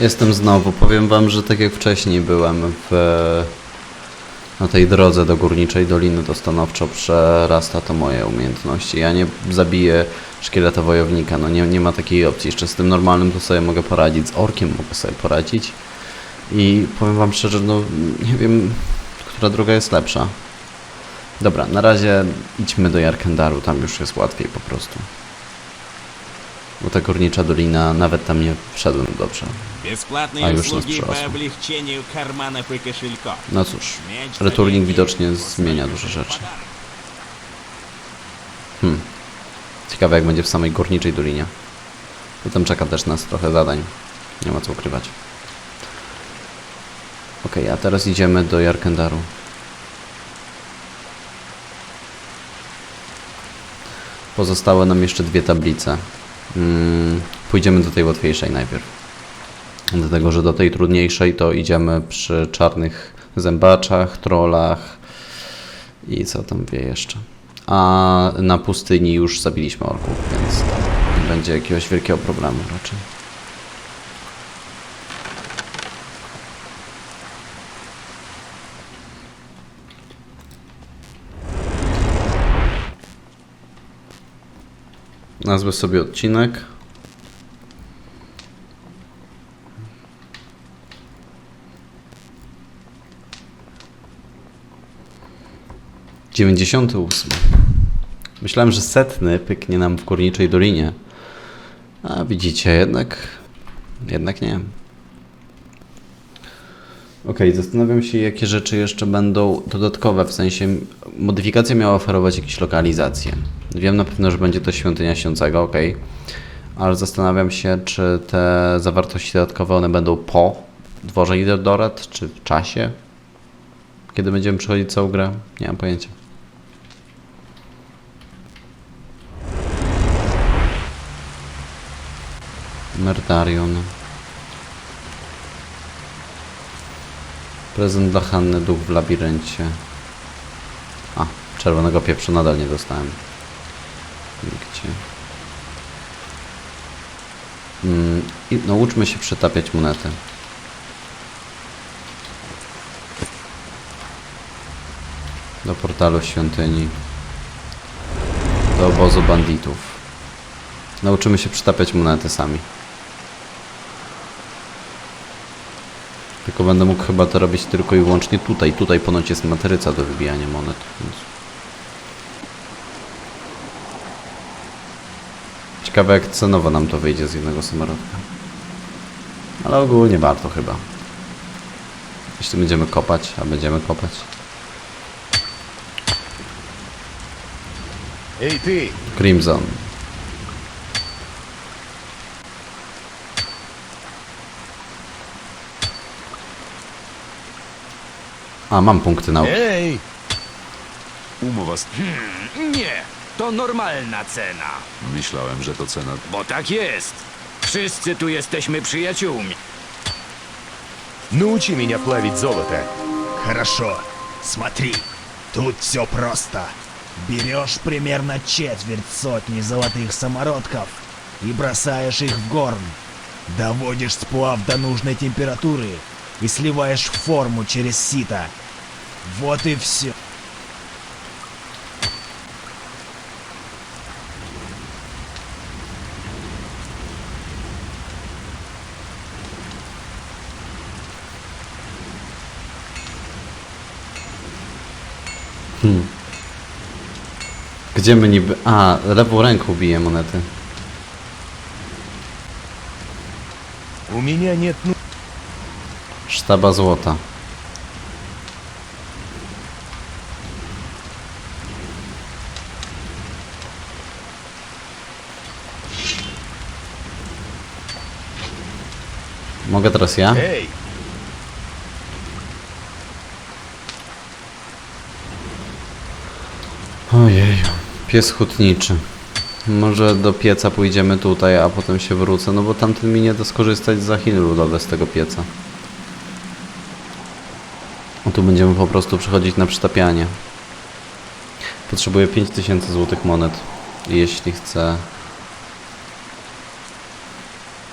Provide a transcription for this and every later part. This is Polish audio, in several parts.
Jestem znowu. Powiem wam, że tak jak wcześniej byłem w, na tej drodze do Górniczej Doliny, to stanowczo przerasta to moje umiejętności. Ja nie zabiję szkieleta wojownika, no nie, nie ma takiej opcji. Jeszcze z tym normalnym to sobie mogę poradzić, z orkiem mogę sobie poradzić. I powiem wam szczerze, no nie wiem, która droga jest lepsza. Dobra, na razie idźmy do Jarkendaru, tam już jest łatwiej po prostu bo ta górnicza dolina, nawet tam nie wszedłem dobrze. A już nas przerosła. No cóż, returning widocznie zmienia dużo rzeczy. Hmm. Ciekawe jak będzie w samej górniczej dolinie. I tam czeka też nas trochę zadań. Nie ma co ukrywać. Ok, a teraz idziemy do Jarkendaru. Pozostały nam jeszcze dwie tablice. Mm, pójdziemy do tej łatwiejszej najpierw. Dlatego, że do tej trudniejszej to idziemy przy czarnych zębaczach, trollach i co tam wie jeszcze. A na pustyni już zabiliśmy orków, więc nie będzie jakiegoś wielkiego problemu raczej. Nazwę sobie odcinek. Dziewięćdziesiąty ósmy. Myślałem, że setny pyknie nam w Górniczej Dolinie. A widzicie, jednak... Jednak nie. Okej, zastanawiam się, jakie rzeczy jeszcze będą dodatkowe, w sensie modyfikacja miała oferować jakieś lokalizacje. Wiem na pewno, że będzie to świątynia śniącego, okej. Ale zastanawiam się, czy te zawartości dodatkowe one będą po dworze Idorat, czy w czasie, kiedy będziemy przechodzić całą grę. Nie mam pojęcia. Merdarion. Prezent dla Hanny, duch w labiryncie. A, czerwonego pieprzu nadal nie dostałem. Nigdzie. Mm, i nauczmy się przetapiać monety. Do portalu świątyni. Do obozu banditów. Nauczymy się przytapiać monety sami. Tylko będę mógł chyba to robić tylko i wyłącznie tutaj. Tutaj ponoć jest matryca do wybijania monet. Więc... Ciekawe jak cenowo nam to wyjdzie z jednego samorodka. Ale ogólnie warto chyba. Jeśli będziemy kopać, a będziemy kopać. Ej ty! Crimson. A, mam punkty na Ej! Umowa z... Hmm, nie! To normalna cena. Myślałem, że to cena. Bo tak jest. Wszyscy tu jesteśmy przyjaciółmi. Научи меня плавить золото. Хорошо. Смотри, тут все просто. Берешь примерно четверть сотни золотых самородков и бросаешь их в горн. Доводишь сплав до нужной температуры и сливаешь в форму через сито. Вот и все. Gdzie my niby... A, lewą ręką bije monety. У меня нет ну... Sztaba złota. Mogę teraz ja? Эй! Ojej, pies hutniczy. Może do pieca pójdziemy tutaj, a potem się wrócę, no bo tamten mi nie da skorzystać za Chin ludowe z tego pieca. A tu będziemy po prostu przechodzić na przytapianie. Potrzebuję 5000 złotych monet, jeśli chcę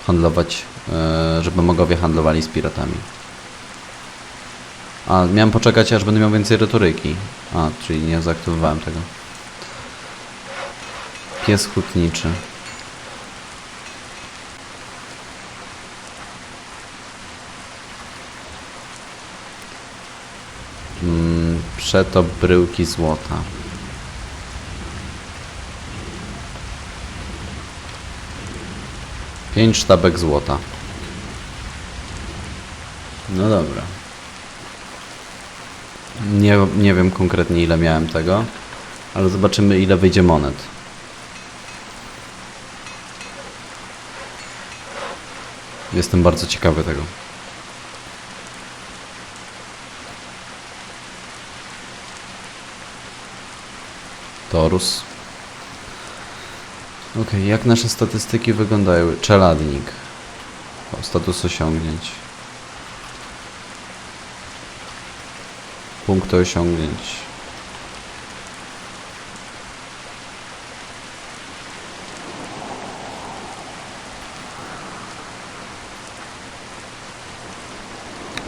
handlować e, żeby magowie handlowali z piratami. A, miałem poczekać, aż będę miał więcej retoryki. A, czyli nie zaktywowałem tego. Pies hutniczy. Mm, przeto bryłki złota. Pięć sztabek złota. No dobra. Nie, nie wiem konkretnie ile miałem tego, ale zobaczymy ile wyjdzie monet. Jestem bardzo ciekawy tego. Torus. Okej, jak nasze statystyki wyglądają? Czeladnik. O, status osiągnięć. Punkty osiągnięć.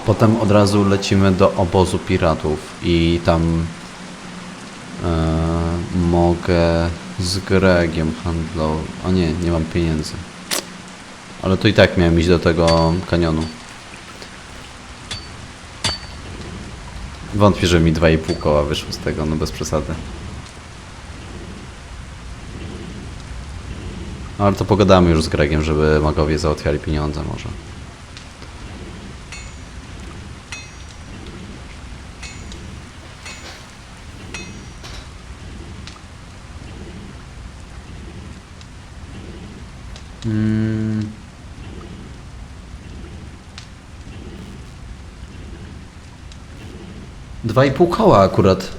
Potem od razu lecimy do obozu piratów i tam e, mogę z Gregiem handlować. O nie, nie mam pieniędzy. Ale to i tak miałem iść do tego kanionu. Wątpię, że mi 2,5 koła wyszło z tego, no bez przesady. No, Ale to pogadamy już z Gregiem, żeby magowie załatwiali pieniądze może. 2,5 koła akurat.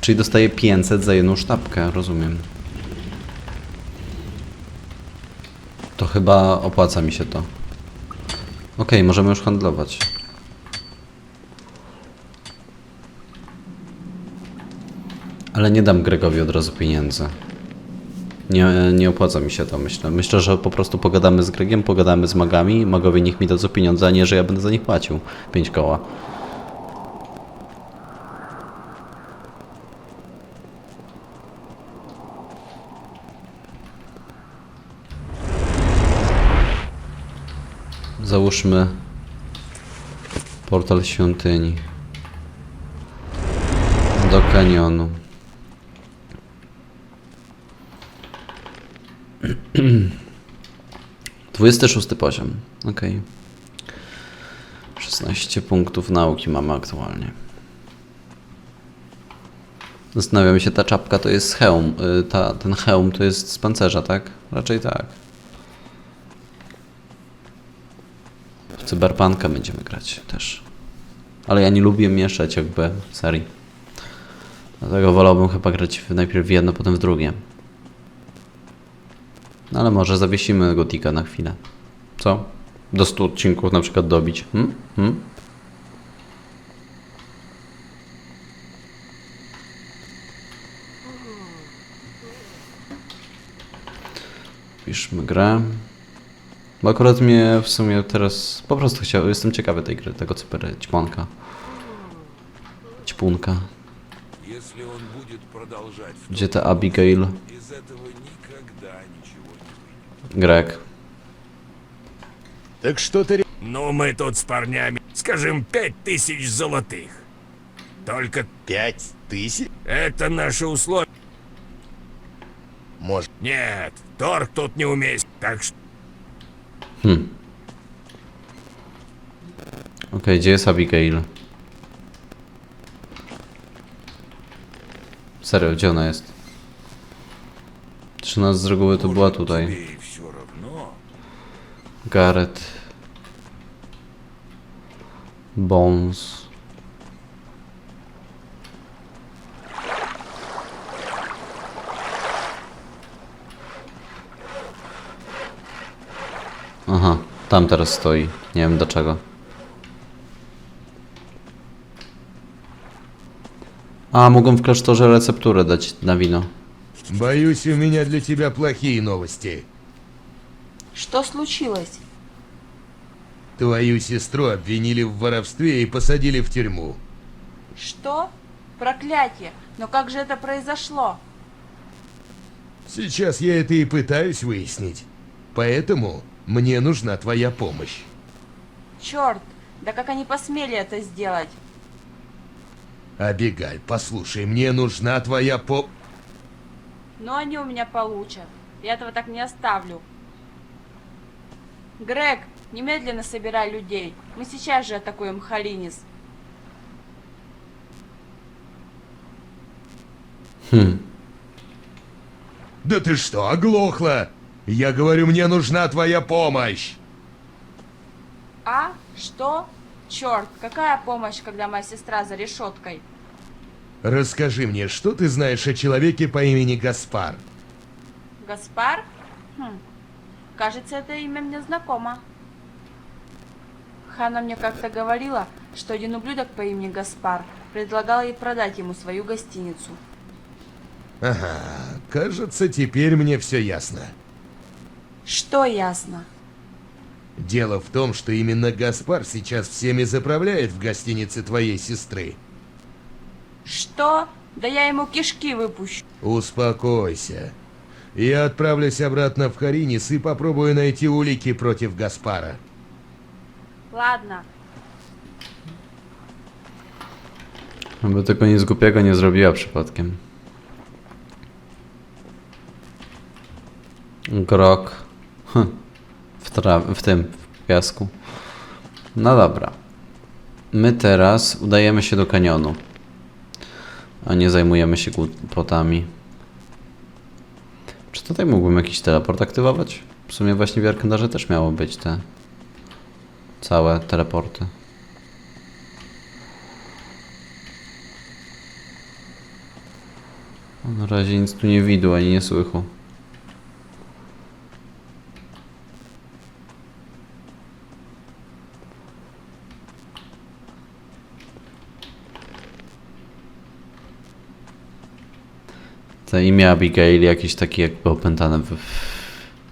Czyli dostaję 500 za jedną sztabkę, rozumiem. To chyba opłaca mi się to. Okej, okay, możemy już handlować. Ale nie dam Gregowi od razu pieniędzy. Nie, nie opłaca mi się to, myślę. Myślę, że po prostu pogadamy z Gregiem, pogadamy z magami. Magowie niech mi dadzą pieniądze, a nie, że ja będę za nich płacił. 5 koła. Załóżmy portal świątyni do kanionu. 26 poziom. Ok. 16 punktów nauki mamy aktualnie. Zastanawiam się, ta czapka to jest hełm. y, Ta, ten hełm to jest z pancerza, tak? Raczej tak. W cyberpunka będziemy grać też. Ale ja nie lubię mieszać jakby serii. Dlatego wolałbym chyba grać najpierw w jedno, potem w drugie. No ale może zawiesimy Gotika na chwilę. Co? Do 100 odcinków na przykład dobić. Hmm? Hmm? Piszmy grę. Bo akurat mnie w sumie teraz po prostu chciał, jestem ciekawy tej gry, tego cyber ćpanka. Ćpunka. Gdzie ta Abigail? Greg. Так что ты... ре- Ну, мы тут с парнями, скажем, пять тысяч золотых. Только Пять тысяч? это наши условия. Может, Нет, торг тут не уместен. Так что Okej, gdzie jest Abigail? Serio, gdzie ona jest? Czy nas z reguły to była tutaj? Gareth. Bones. Aha, tam teraz stoi. Nie wiem dlaczego. A, mogą w klasztorze recepturę dać na wino. боюсь, у меня для тебя плохие новости. Что случилось? Твою сестру обвинили в воровстве и посадили в тюрьму. Что? Проклятие! Но как же это произошло? Сейчас я это и пытаюсь выяснить. Поэтому мне нужна твоя помощь. Черт! Да как они посмели это сделать? Абигаль, послушай, мне нужна твоя по... Но они у меня получат. Я этого так не оставлю. Грег, немедленно собирай людей. Мы сейчас же атакуем Халинис. Да ты что, оглохла? Я говорю, мне нужна твоя помощь. А? Что? Черт, какая помощь, когда моя сестра за решеткой? Расскажи мне, что ты знаешь о человеке по имени Гаспар? Гаспар? Хм. Кажется, это имя мне знакомо. Хана мне как-то говорила, что один ублюдок по имени Гаспар предлагал ей продать ему свою гостиницу. Ага, кажется, теперь мне все ясно. Что ясно? Дело в том, что именно Гаспар сейчас всеми заправляет в гостинице твоей сестры. Что? Да я ему кишки выпущу. Успокойся. Я отправлюсь обратно в Харинис и попробую найти улики против Гаспара. Ладно, By tylko nic głupiego nie zrobiła przypadkiem. Grok. Hm. W, tra- w tym, w piasku. No dobra. My teraz udajemy się do kanionu. A nie zajmujemy się głupotami. Czy tutaj mógłbym jakiś teleport aktywować? W sumie właśnie w Arkandarze też miało być te całe teleporty. Na razie nic tu nie widło, ani nie słychu. To imię Abigail jakieś takie jakby opętane w...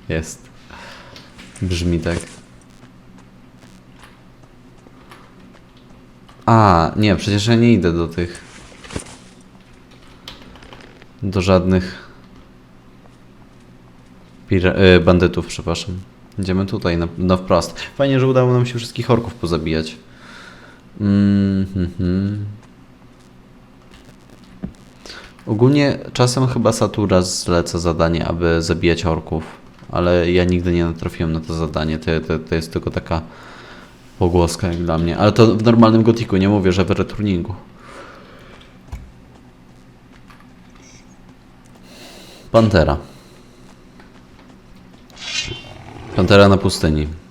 jest. Brzmi tak. A, nie, przecież ja nie idę do tych do żadnych pira- e, bandytów, przepraszam. Idziemy tutaj, na, na wprost. Fajnie, że udało nam się wszystkich orków pozabijać. Mm, hmm, hmm. Ogólnie czasem chyba Satura zleca zadanie, aby zabijać orków, ale ja nigdy nie natrafiłem na to zadanie. To, to, to jest tylko taka pogłoska jak dla mnie. Ale to w normalnym gotiku, nie mówię, że w returningu. Pantera. Pantera na pustyni.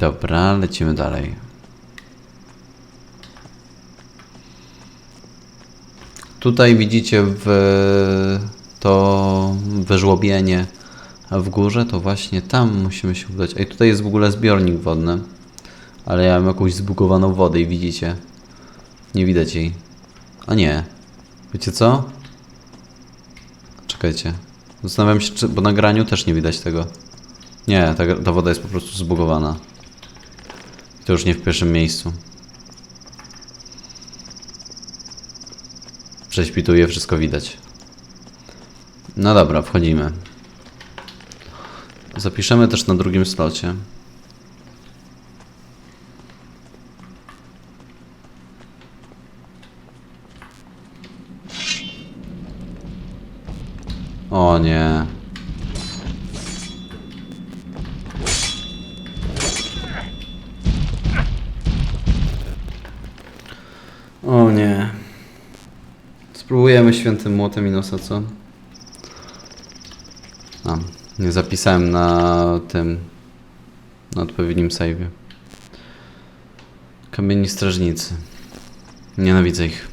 Dobra, lecimy dalej. Tutaj widzicie w to wyżłobienie w górze, to właśnie tam musimy się udać. Ej, tutaj jest w ogóle zbiornik wodny, ale ja mam jakąś zbugowaną wodę i widzicie. Nie widać jej. A nie. Wiecie co? Czekajcie. Zastanawiam się, czy, bo na graniu też nie widać tego. Nie, ta, ta woda jest po prostu zbugowana. To już nie w pierwszym miejscu. Prześpituję, wszystko widać. No dobra, wchodzimy. Zapiszemy też na drugim slocie. O nie. Spróbujemy świętym młotem Inosa, co? A, nie zapisałem na tym, na odpowiednim save'ie. Kamieni strażnicy. Nienawidzę ich.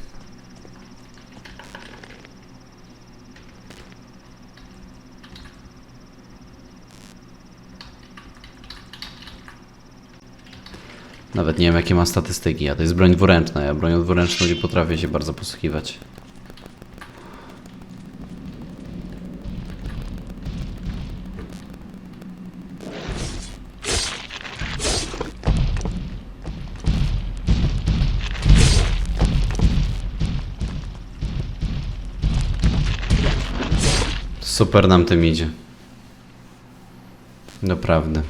Nawet nie wiem jakie ma statystyki, a to jest broń dwuręczna, ja bronią dwuręczną nie potrafię się bardzo posługiwać. Super nam tym idzie. Naprawdę.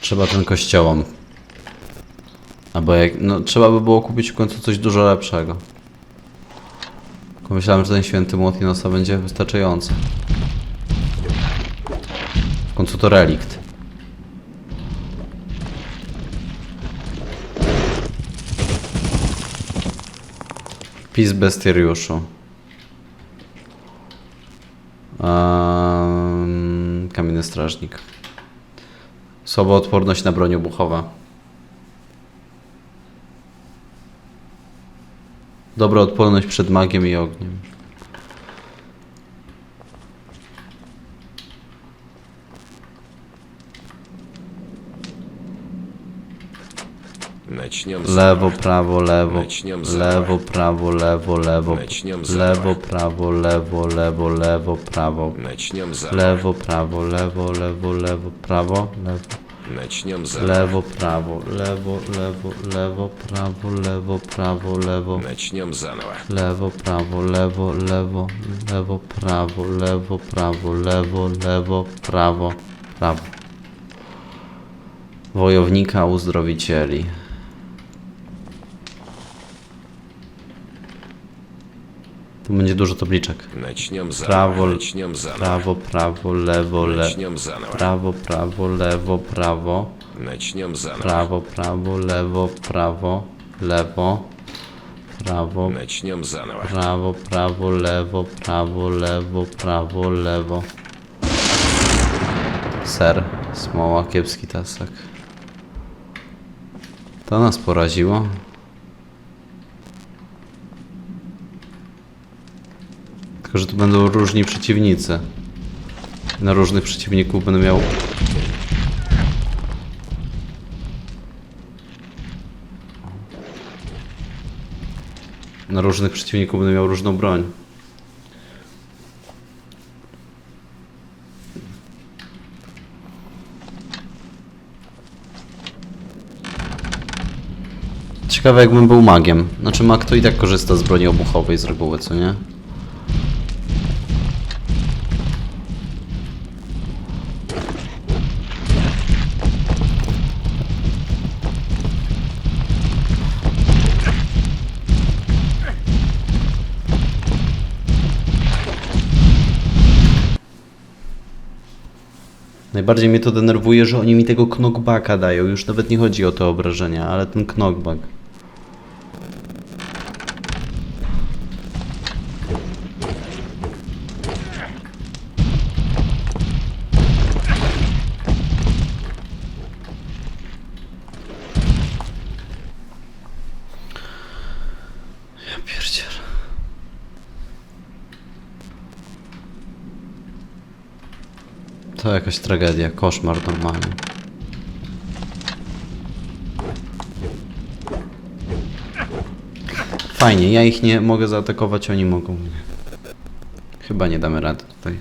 Trzeba ten kościołom. Albo jak. No, trzeba by było kupić w końcu coś dużo lepszego. Tylko myślałem, że ten święty młot Inosa będzie wystarczający. W końcu to relikt. Pis bestiariuszu. Um, kamienny strażnik. Słaba odporność na broń obuchowa. Dobra odporność przed magiem i ogniem. Lewo, prawo, lewo, Начнем с lewo, prawo, lewo, lewo, Начнем с lewo, prawo, lewo, lewo, lewo, prawo, Начнем за lewo, prawo, lewo, lewo, lewo, prawo, lewo. Начнем за Lewo, prawo, lewo, lewo, lewo, prawo, lewo, prawo, lewo, Начнем заново. lewo, prawo, lewo, lewo, lewo, prawo, lewo, prawo, lewo, lewo, prawo, prawo. Wojownika uzdrowicieli. Tu będzie dużo tabliczek. Prawo, prawo, prawo, lewo, lewo. Prawo, prawo, lewo, prawo. Prawo, prawo, lewo, prawo, lewo. Prawo, prawo, prawo, lewo, prawo, lewo, prawo, lewo. Ser, smoła, kiepski tasak. To nas poraziło. Tylko, że tu będą różni przeciwnicy. Na różnych przeciwników będę miał Na różnych przeciwników będę miał różną broń. Ciekawe jakbym był magiem. Znaczy mag to i tak korzysta z broni obuchowej z reguły, co nie? Najbardziej mnie to denerwuje, że oni mi tego knockbacka dają. Już nawet nie chodzi o te obrażenia, ale ten knockback. Jakaś tragedia, koszmar normalny. Fajnie, ja ich nie mogę zaatakować, oni mogą mnie. Chyba nie damy rady tutaj.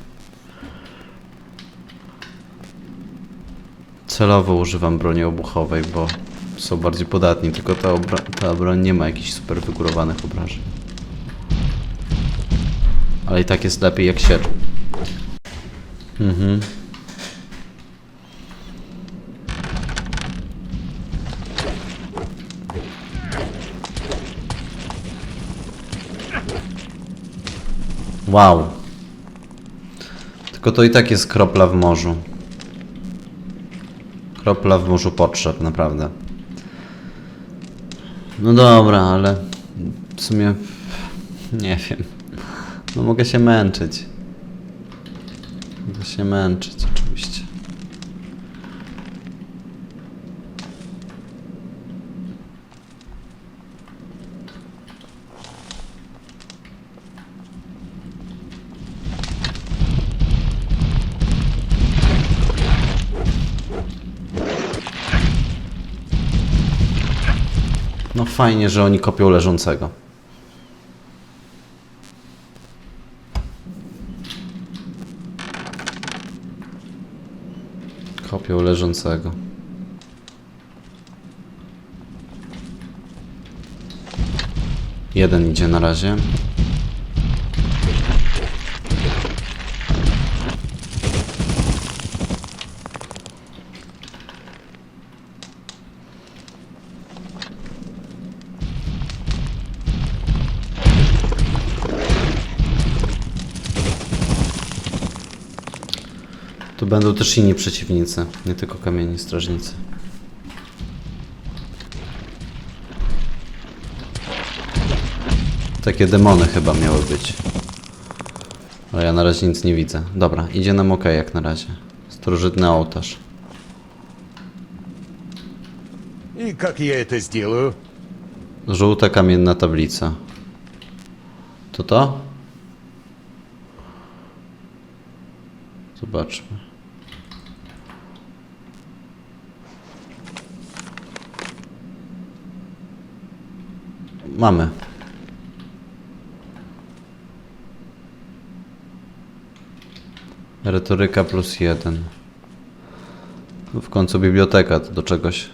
Celowo używam broni obuchowej, bo są bardziej podatni, tylko ta, ta broń nie ma jakichś super wygórowanych obrażeń. Ale i tak jest lepiej jak siecz. Mhm. Wow. Tylko to i tak jest kropla w morzu. Kropla w morzu potrzeb, naprawdę. No dobra, ale w sumie nie wiem. No mogę się męczyć. Mogę się męczyć, No fajnie, że oni kopią leżącego. Kopią leżącego. Jeden idzie na razie. będą też inni przeciwnicy, nie tylko kamieni strażnicy. Takie demony chyba miały być. Ale ja na razie nic nie widzę. Dobra, idzie nam ok jak na razie. Starożytny ołtarz. И как я это сделаю? Żółta kamienna tablica. To to? Zobaczmy. Mamy. Retoryka plus jeden. W końcu biblioteka to do czegoś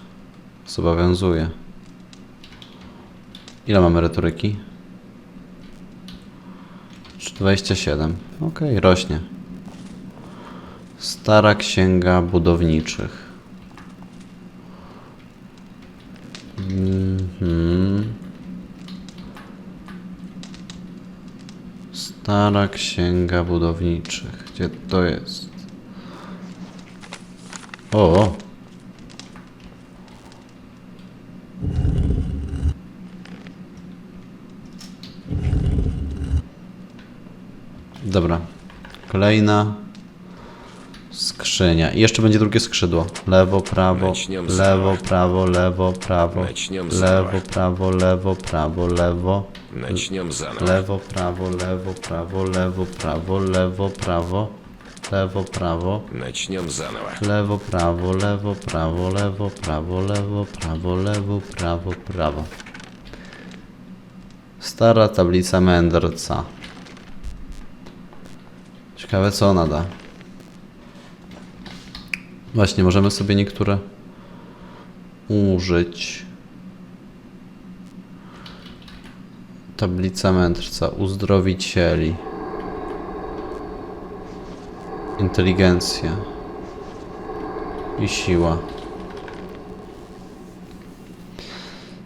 zobowiązuje. Ile mamy retoryki? 27. Okej, rośnie. Stara księga budowniczych. Mhm. Stara księga budowniczych. Gdzie to jest? O! Dobra. Kolejna skrzynia. I jeszcze będzie drugie skrzydło. Lewo, prawo, lewo, prawo, lewo, prawo, lewo, prawo, lewo, prawo, lewo. Lewo, prawo, lewo, prawo, lewo, prawo, lewo, prawo. Lewo, prawo. Lewo, prawo, lewo, prawo, lewo, prawo, lewo, prawo, lewo, prawo, prawo. Stara tablica mędrca. Ciekawe co ona da. Właśnie, możemy sobie niektóre użyć. Tablica mędrca, uzdrowicieli. Inteligencja i siła.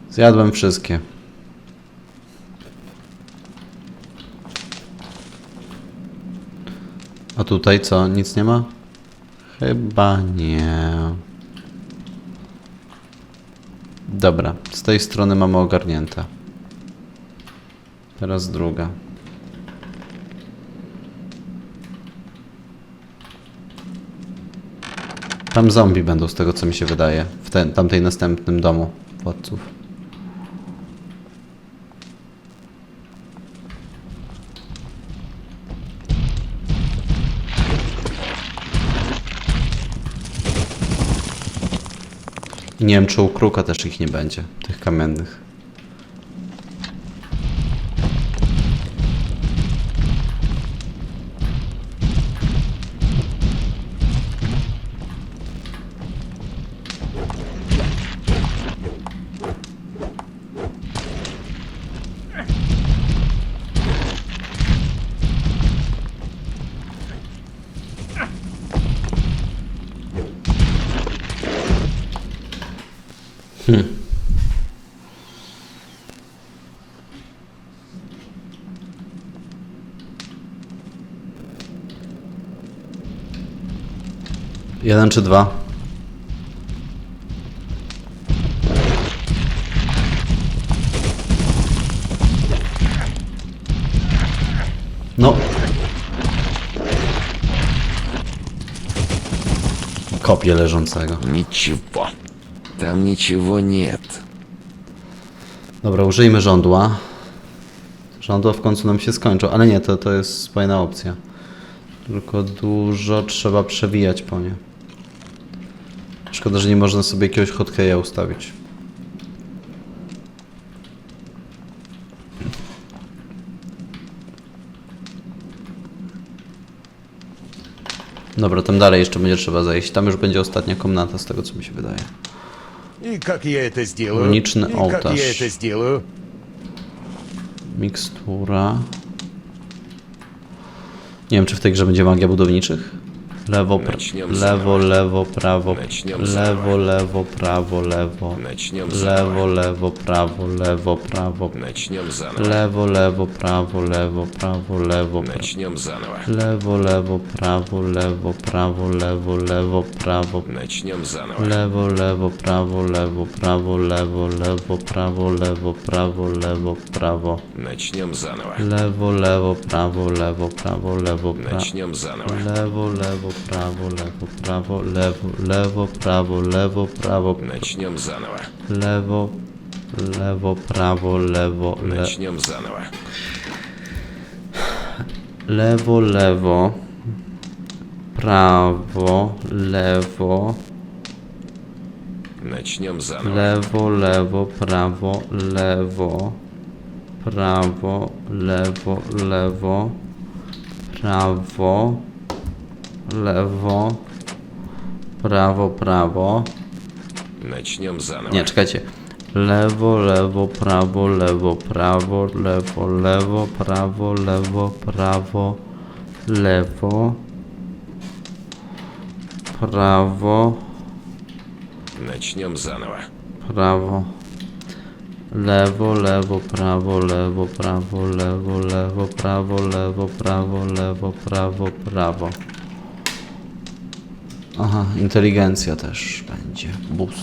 Zjadłem wszystkie. A tutaj co? Nic nie ma? Chyba nie. Dobra, z tej strony mamy ogarnięte. Teraz druga. Tam zombie będą z tego co mi się wydaje. W ten, tamtej następnym domu władców. Nie wiem czy u kruka też ich nie będzie, tych kamiennych. Jeden czy dwa? No. Kopię leżącego. Ничего. Там ничего нет. Dobra, użyjmy żądła. Żądła w końcu nam się skończą, ale nie, to, to jest fajna opcja. Tylko dużo trzeba przewijać po nie. Szkoda, że nie można sobie jakiegoś hotkeya ustawić. Dobra, tam dalej jeszcze będzie trzeba zejść. Tam już będzie ostatnia komnata, z tego co mi się wydaje. I jak ja to сделаю? Uniczny I ołtarz. Jak ja to? Mikstura. Nie wiem, czy w tej grze będzie magia budowniczych. Lewo, pr lewo, lewo, prawo, lewo, lewo, prawo, lewo, lewo, lewo, prawo, lewo, prawo, lewo, lewo, prawo, lewo, prawo, lewo, lewo, lewo, prawo, lewo, prawo, lewo, lewo, prawo, lewo, lewo, prawo, lewo, prawo, lewo, lewo, prawo, lewo, prawo, lewo, prawo, lewo, lewo, prawo, lewo, prawo, lewo, lewo, lewo, prawo, lewo, prawo, lewo, lewo, prawo, lewo, prawo, Начнем заново. lewo, lewo, prawo, lewo, le, Начнем заново. lewo, lewo, prawo, lewo, Начнем заново. lewo, lewo, prawo, lewo, prawo, lewo, lewo, prawo, lewo, prawo, prawo. Начнем заново. Nie, czekajcie. Lewo, lewo, prawo, lewo, prawo, lewo, lewo, prawo, lewo, prawo, lewo, prawo, Начнем заново. prawo, lewo, lewo, prawo, lewo, prawo, lewo, lewo, prawo, lewo, prawo, lewo, prawo, prawo. Aha, inteligencja też będzie. Boost.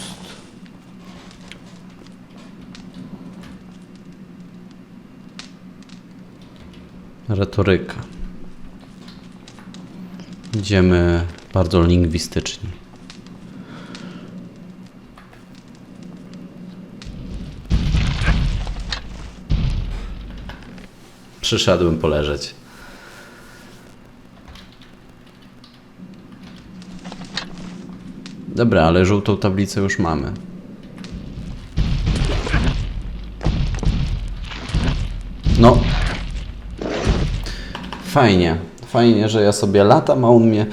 Retoryka. Idziemy bardzo lingwistycznie. Przyszedłem poleżeć. Dobra, ale żółtą tablicę już mamy. No. Fajnie. Fajnie, że ja sobie latam, a on mnie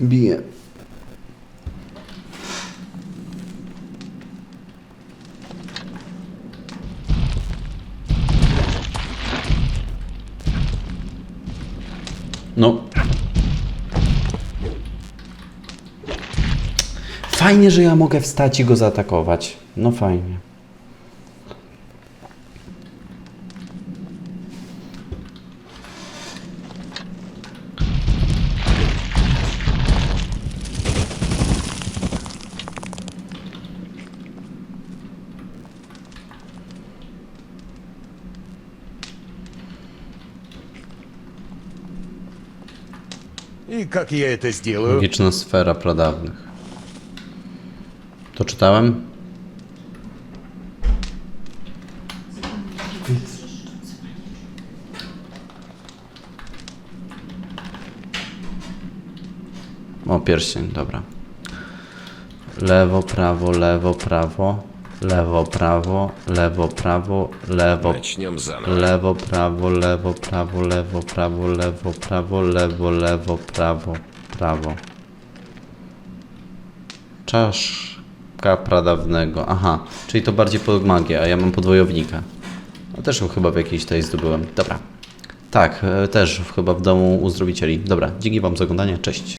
bije. Fajnie, że ja mogę wstać i go zaatakować. No fajnie. И как я это сделаю? Magiczna sfera pradawnych. czytałem. O, pierścień, dobra. Lewo, prawo, lewo, prawo, lewo, prawo, lewo, prawo, lewo, Leczniom lewo, prawo, lewo, prawo, lewo, prawo, lewo, prawo, lewo, lewo, prawo, prawo. Czasz pradawnego. Aha, czyli to bardziej pod magię, a ja mam podwojownika. No też ją chyba w jakiejś tej zdobyłem. Dobra. Tak, e, też chyba w domu uzdrowicieli. Dobra, dzięki wam za oglądanie, cześć.